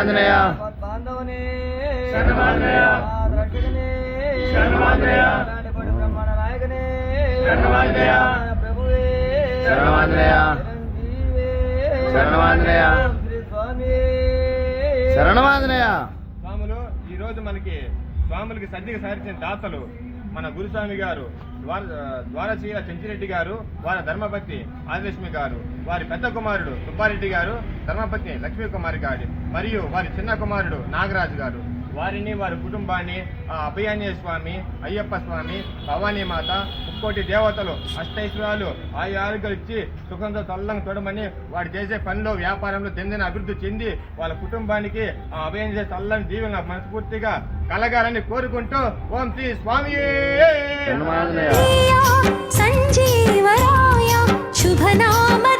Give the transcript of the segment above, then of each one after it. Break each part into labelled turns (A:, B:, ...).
A: శరణమాంజనేయ
B: బాంధవనే
A: శరణమాంజనేయ.
B: రక్షకనే
A: శరణమాంజనేయ.
B: నాటిపడి బ్రహ్మాండ నాయకనే
A: శరణమాంజనేయ.
B: ప్రభువే
A: శరణమాంజనేయ.
B: చిరంజీవే.
A: శరణమాంజనేయ.
B: శ్రీ స్వామి
A: శరణమాంజనేయ
C: స్వాములు ఈ రోజు మనకి స్వాములకి సద్దికి సారించిన దాతలు మన గురుస్వామి గారు ద్వార ద్వారశీల చెంచిరెడ్డి గారు వారి ధర్మపతి ఆదిలక్ష్మి గారు వారి పెద్ద కుమారుడు సుబ్బారెడ్డి గారు ధర్మపత్ని లక్ష్మీ కుమారి గారు మరియు వారి చిన్న కుమారుడు నాగరాజు గారు. వారిని వారి కుటుంబాన్ని ఆ అభయాంజనేయ స్వామి అయ్యప్ప స్వామి భవానీ మాత ముక్కోటి దేవతలు అష్టైశ్వర్యాలు ఆయు ఆరోగ్యాలు ఇచ్చి సుఖంతో తల్లంగా తొడమని వాడు చేసే పనిలో వ్యాపారంలో చెందిన అభివృద్ధి చెంది వాళ్ళ కుటుంబానికి ఆ అభయాంజనేయ తల్లని దీవెన మనస్ఫూర్తిగా కలగాలని కోరుకుంటూ ఓం శ్రీ స్వామి.
D: సంజీవరాయ శుభనామధేయ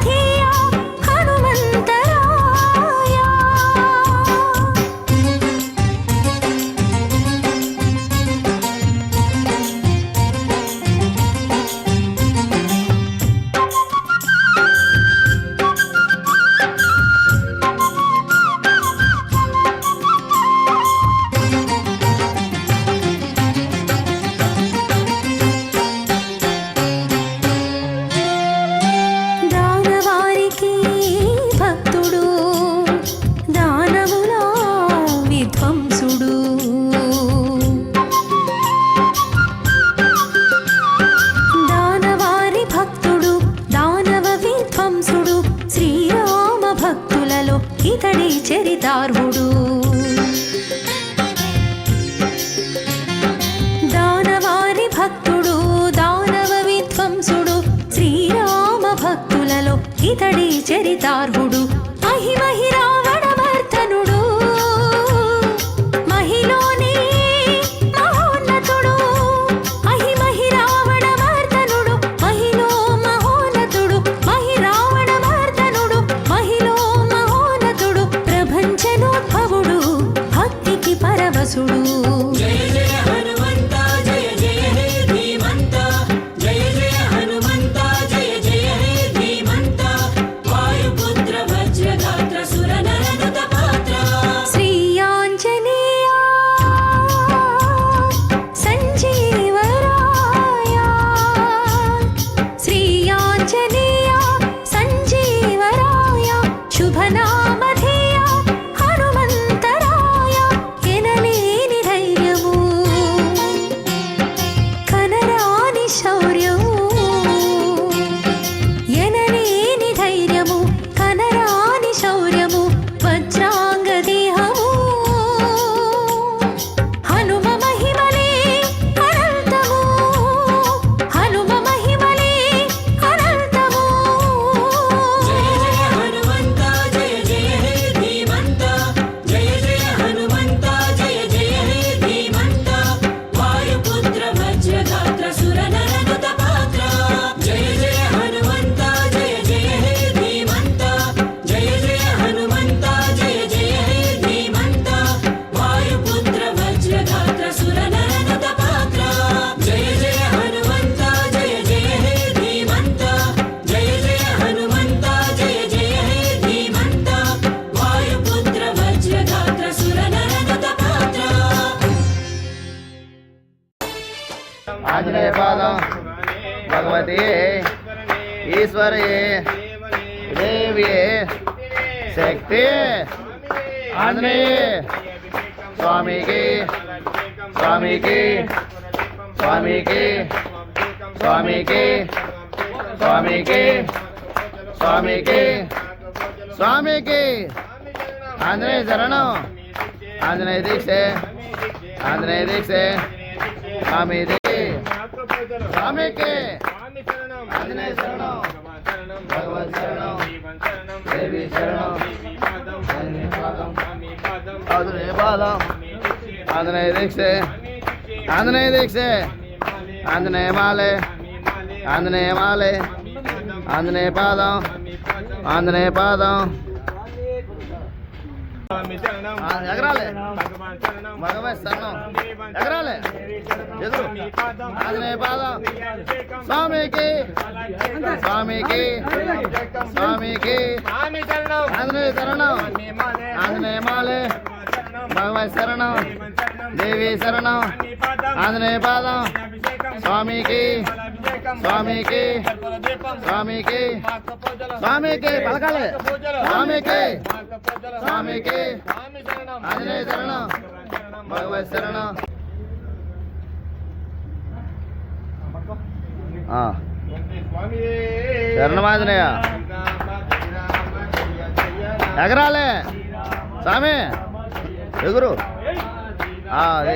D: ఇతడి చరితార్హుడు దానవారి భక్తుడు దానవ విధ్వంసుడు శ్రీరామ భక్తులలో ఇతడి చరితార్హుడు మహిమహి ఆంజనేయ
A: పాదం భగవతి ఈశ్వరి దేవి శక్తి ఆంజనేయ స్వామికి స్వామికి స్వామికి స్వామికి స్వామికి స్వామికి స్వామికి ఆంజనేయ శరణం ఆంజనేయ దీక్షే ఆంజనేయ దీక్షే స్వామి దే స్వామికి. ఆంజనేయ శరణం. భగవత్ శరణం. దేవి శరణం. ఆంజనేయ పాదం? ఆంజనేయ పాదం ఆంజనేయ దీక్షే. ఆంజనేయ దీక్షే. ఆంజనేయ మాలే. ఆంజనేయ మాలే. ఆంజనేయ పాదం. ఆంజనేయ పాదం.
C: స్వామి శరణం
A: ఎగరాలి.
C: శరణం. దేవన్
A: ఎగరాలి. ఎదురు. ఆంజనేయ పాదం. స్వామికి. స్వామికి. స్వామికి. ఆంజనేయ శరణం. ఆంజనేయ మాలే. భగవత్ శరణం. దేవి శరణం. ఆంజనేయ పాదం. స్వామికి. స్వామికి స్వామికి స్వామికి పలకాలి. స్వామికి స్వామికి ఆంజనేయ శరణం భగవత్ శరణం. ఆ, ఎగరాలే. స్వామి ఎగురు. అదే.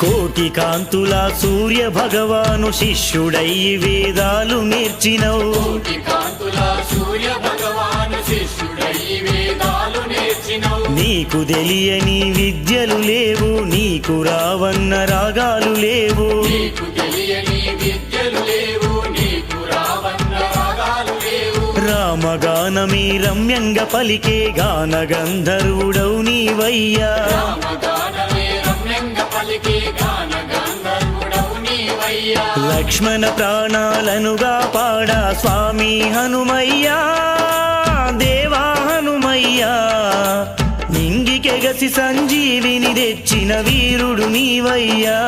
E: కోటి కాంతుల సూర్య భగవాను శిష్యుడై వేదాలు నేర్చినవు. నీకు తెలియని విద్యలు లేవు నీకు రావన్న రాగాలు లేవు. రామగానమీ రమ్యంగా పలికే గాన గంధర్వుడవు నీవయ్యా లక్ష్మణ ప్రాణాలనుగా పాడా స్వామి హనుమయ్యా. దేవా హనుమయ్యా నింగికెగసి సంజీవిని తెచ్చిన వీరుడు నీవయ్యా.